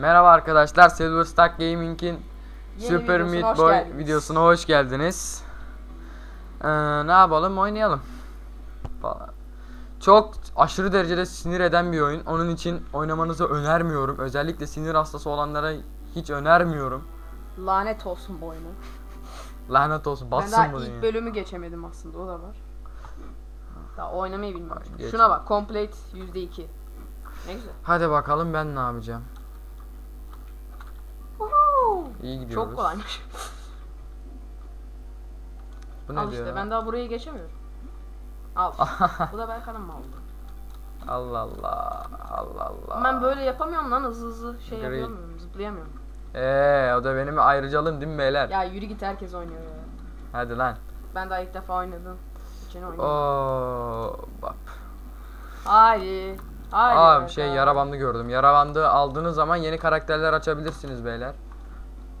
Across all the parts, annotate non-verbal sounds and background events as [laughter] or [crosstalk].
Merhaba arkadaşlar, Silver Stack Gaming'in Super Meat Boy geldiniz. videosuna hoş geldiniz. Ee, ne yapalım? Oynayalım. Falan. Çok aşırı derecede sinir eden bir oyun. Onun için oynamanızı önermiyorum. Özellikle sinir hastası olanlara hiç önermiyorum. Lanet olsun bu oyuna. Lanet olsun. Ben Bassın daha ilk bölümü geçemedim aslında o da var. Daha oynamayı bilmiyorum. Geç. Şuna bak complete %2. Ne güzel. Hadi bakalım ben ne yapacağım. İyi gidiyoruz. Çok kolaymış. Bu ne Al diyor? işte ben daha burayı geçemiyorum. Al. [laughs] bu da Berkan'ın mı oldu? Allah Allah. Allah Allah. Ben böyle yapamıyorum lan hızlı hızlı şey Great. yapamıyorum zıplayamıyorum. Eee o da benim ayrıcalığım değil mi beyler? Ya yürü git herkes oynuyor ya. Hadi lan. Ben daha ilk defa oynadım. için oynuyorum. Oo, bak. Haydi. Haydi. Aa Berkan. şey yara bandı gördüm. Yara bandı aldığınız zaman yeni karakterler açabilirsiniz beyler.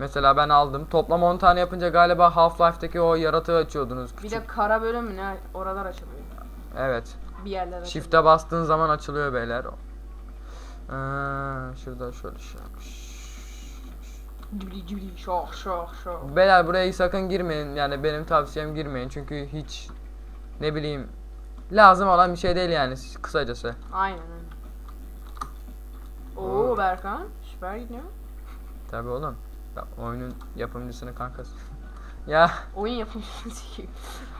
Mesela ben aldım. Toplam 10 tane yapınca galiba Half-Life'deki o yaratığı açıyordunuz Bir küçük. de kara bölüm mü ne oralar açılıyor. Evet. Bir yerler açılıyor. Shift'e bastığın zaman açılıyor beyler. Ee, şurada şöyle şey. Şok şok şok. Beyler buraya sakın girmeyin. Yani benim tavsiyem girmeyin. Çünkü hiç ne bileyim lazım olan bir şey değil yani kısacası. Aynen. Oo Berkan süper gidiyor. Tabi oğlum. Ben oyunun yapımcısının kankası. [laughs] ya Oyun yapımcısı sikeyim.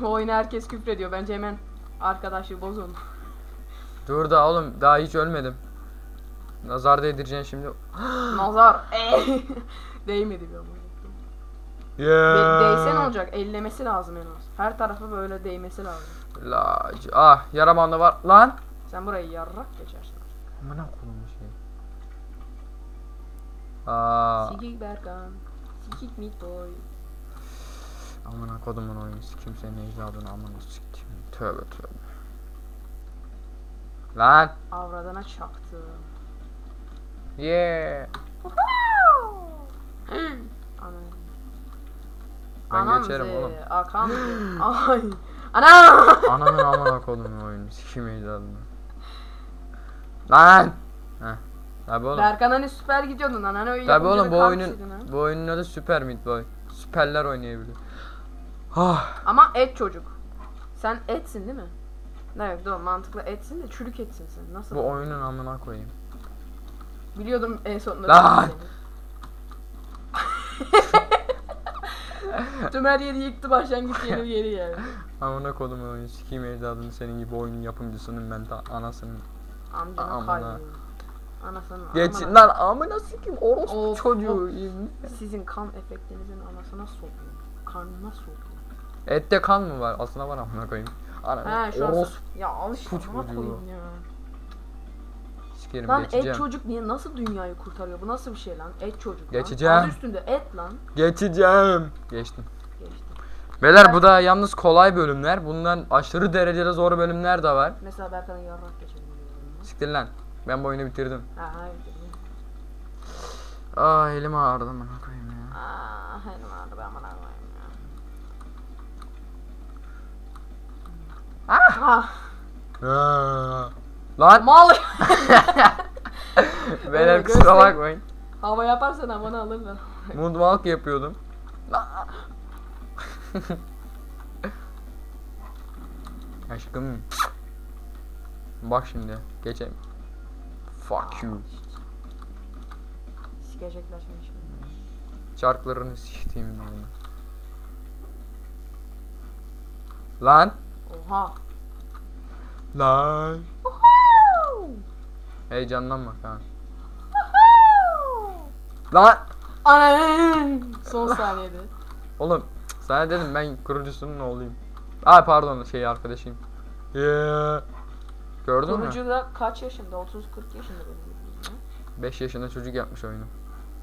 Bu [laughs] oyuna herkes küfrediyor. Bence hemen arkadaşlığı bozun. [laughs] dur da oğlum daha hiç ölmedim. Nazar değdireceksin şimdi. [gasps] Nazar. Değmedi bir ama. Be- değse ne olacak? Ellemesi lazım en az. Her tarafı böyle değmesi lazım. La ah yara bandı var lan. Sen burayı yarrak geçersin. Amına koyayım şey. Aa Sikik Berkan. Sikik meat boy. amına kodumun oyunu sikim senin ecdadını amına siktim. Tövbe tövbe. Lan. Avradına çaktı. Yeah. Ben Anam geçerim ze, oğlum. Akan ze. [gasps] Ay. Ana. Ananın amına kodumun oyunu sikim ecdadını. Lan. Tabi oğlum. Berkan hani süper gidiyordun lan. Hani öyle Tabi oğlum bu oyunun bu oyunun adı Super Meat Boy. Süperler oynayabilir. Ah. Ama et çocuk. Sen etsin değil mi? Evet doğru mantıklı etsin de çürük etsin sen. Nasıl? Bu oyunun amına koyayım. Biliyordum en sonunda. Lan! [laughs] Tüm her yeri yıktı başlangıç yeri geri geldi. [laughs] Amına kodumun oyunu sikeyim ecdadını senin gibi oyunun yapımcısının ben ta anasının. Amcana Amına. Anasının Geç amına- lan amına sikeyim orospu Of, çocuğu. Sizin kan efektinizin anasına sokuyor. Karnına sokuyor. Ette kan mı var? Aslında var amına koyayım. Ana He şu an orospu ya al işte çocuğu. amına koyayım ya. sikerim Lan geçeceğim. et çocuk niye nasıl dünyayı kurtarıyor? Bu nasıl bir şey lan? Et çocuk lan. Geçeceğim. Adı üstünde et lan. Geçeceğim. Geçtim. Geçti. Beyler bu da yalnız kolay bölümler. Bundan aşırı derecede zor bölümler de var. Mesela Berkan'ın yarrak geçelim. Siktir lan. Ben bu oyunu bitirdim. ben. Ha hayır dedim. Aa elim ağrıdı amına koyayım ya. Aa henüz vardı ben bana koyayım ya. Ah! Aa. Lan Mal! [laughs] beyler kusura bakmayın. Hava yaparsan amanı alırlar. Moonwalk yapıyordum. [laughs] Aşkım. Bak şimdi. Geçeyim. Fuck you. Sikecekler seni şimdi. Çarklarını siktiğim oyunu. Lan. Oha. Lan. Heyecanlanma kan. Lan. Anam! Son saniyede. Oğlum sana dedim ben kurucusunun oğluyum. Aa pardon şey arkadaşıyım. Yeah. Gördün mü? Kurucu da kaç yaşında? 30-40 yaşında benim. 5 yaşında çocuk yapmış oyunu.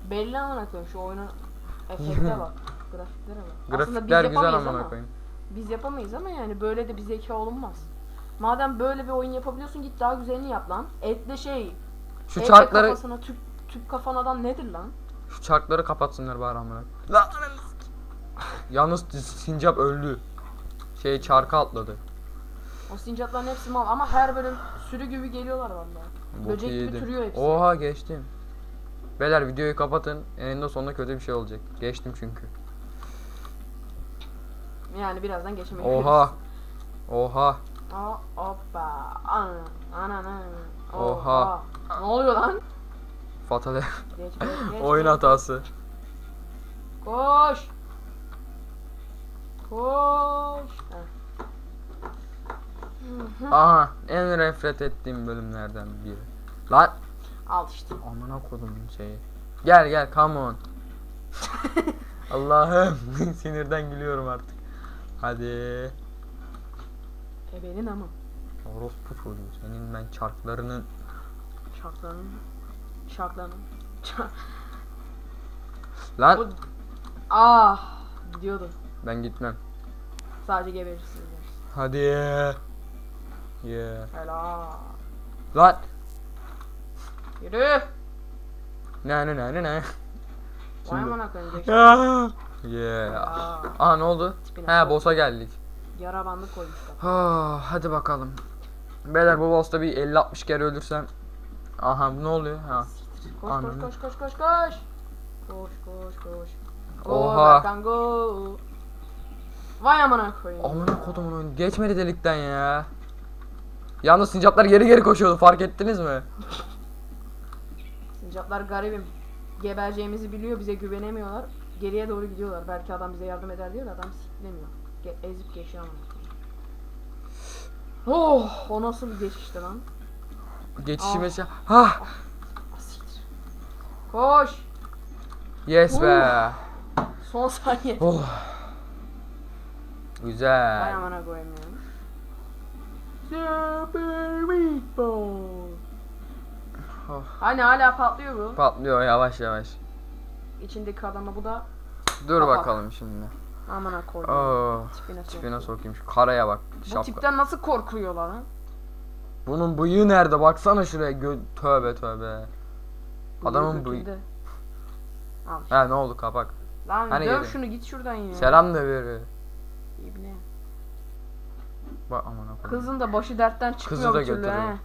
Belli amına koyayım şu oyunun [laughs] efekte bak. Grafiklere bak. Aslında biz Grafikler güzel amına koyayım. Biz yapamayız ama yani böyle de bir zeka olunmaz. Madem böyle bir oyun yapabiliyorsun git daha güzelini yap lan. Etle şey. Şu etle çarkları kafasına tüp, tüp kafan adam nedir lan? şu çarkları kapatsınlar bari amına. Lan. Yalnız sincap öldü. Şey çarkı atladı. O sincapların hepsi mal ama her bölüm sürü gibi geliyorlar vallahi. Böcek gibi yedim. türüyor hepsi. Oha geçtim. Beyler videoyu kapatın. Eninde sonunda kötü bir şey olacak. Geçtim çünkü. Yani birazdan geçemeyiz. Oha. Oha. Aa, hoppa. Ana, ana, ana. Oha. Ne oluyor lan? Fatal Geç, geç, [laughs] geç, oyun hatası. Koş. Koş. Heh. Aha en nefret ettiğim bölümlerden biri. Lan Al işte. amına kodumun şeyi. Gel gel come on. [laughs] Allah'ım [laughs] sinirden gülüyorum artık. Hadi. Ebenin ama. Orospu çocuğu senin ben çarklarının. Şarklarının. Şark- lan Bu... Ah. Gidiyordu. ben gitmem. Sadece geberirsin. Hadi. Yeah. Helal. Lan Yürü. ne ne ne ne ne. Vay Şimdi- amına koyayım. Ya. Yeah. Aa, Aa ne oldu? Tipine He bak. boss'a geldik. Yara bandı koymuşlar. Ah, hadi bakalım. Beyler bu boss'ta bir 50-60 kere ölürsem. Aha bu ne oluyor? Ha. Koş Anladım. koş koş koş koş koş. Koş koş koş. Go Oha. Berkan go. Vay amına koyayım. Amına kodumun oyunu. Geçmedi delikten ya. Yalnız sincaplar geri geri koşuyordu fark ettiniz mi? Sincaplar garibim. Gebereceğimizi biliyor bize güvenemiyorlar. Geriye doğru gidiyorlar. Belki adam bize yardım eder diyor da adam siklemiyor. Ge- ezip geçiyor koyayım. Oh, o nasıl bir geçişti lan? Geçişi Ah. mesela. Hah. Asiktir. Koş. Yes be. Son saniye. Oh. Güzel. amına koyayım ya. Super Meatball. Oh. Hani hala patlıyor bu. Patlıyor yavaş yavaş. İçindeki adama bu da Dur Kapak. bakalım şimdi. amına koyayım. Oh. Tipine. Tipine sokayım şu karaya bak. Bu Şapka. tipten nasıl korkuyorlar ha? Bunun bıyığı nerede? Baksana şuraya. Gö tövbe tövbe. Bıyığı Adamın bıyığı. Ha ne oldu kapak. Lan Hani geri? şunu git şuradan ya. Selam da veriyor. İbne. Bak aman koyayım. Kızın da başı dertten çıkmıyor da bir türlü götürüyor. he.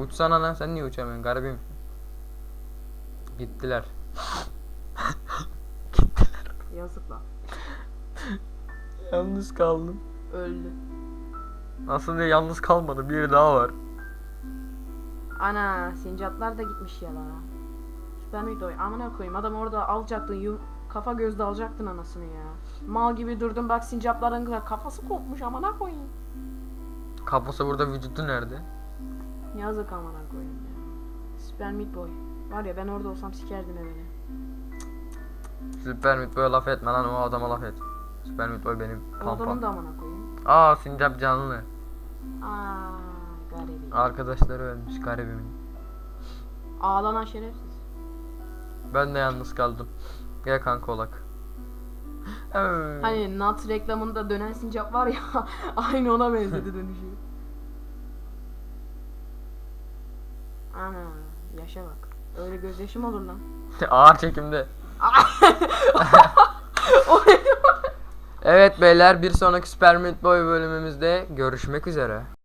Uçsana lan sen niye uçamıyorsun garibim? Gittiler. [laughs] Yazık lan. [laughs] Yalnız kaldım. Öldü. Aslında yalnız kalmadı bir daha var. Ana sincaplar da gitmiş ya la. Süper miydi o? Amına koyayım adam orada alacaktın yu kafa gözde alacaktın anasını ya. Mal gibi durdun bak sincapların kafası kopmuş amına koyayım. Kafası burada vücudu nerede? Yazık amına koyayım ya. Süper Meat Boy. Var ya ben orada olsam sikerdim evini. Süper Meat Boy'a laf etme lan o adama laf et. Süper Meat Boy benim O adamın pampam. da amına koyayım. Aa sincap canlı. Aa garibi. Arkadaşları ölmüş garibimin. Ağlanan şerefsiz. Ben de yalnız kaldım. Gel kanka olak. [laughs] Hani Nat reklamında dönen sincap var ya [laughs] aynı ona benzedi [laughs] dönüşü. Ana yaşa bak. Öyle gözyaşım olur lan. Ağır çekimde. Evet beyler bir sonraki Super Meat Boy bölümümüzde görüşmek üzere.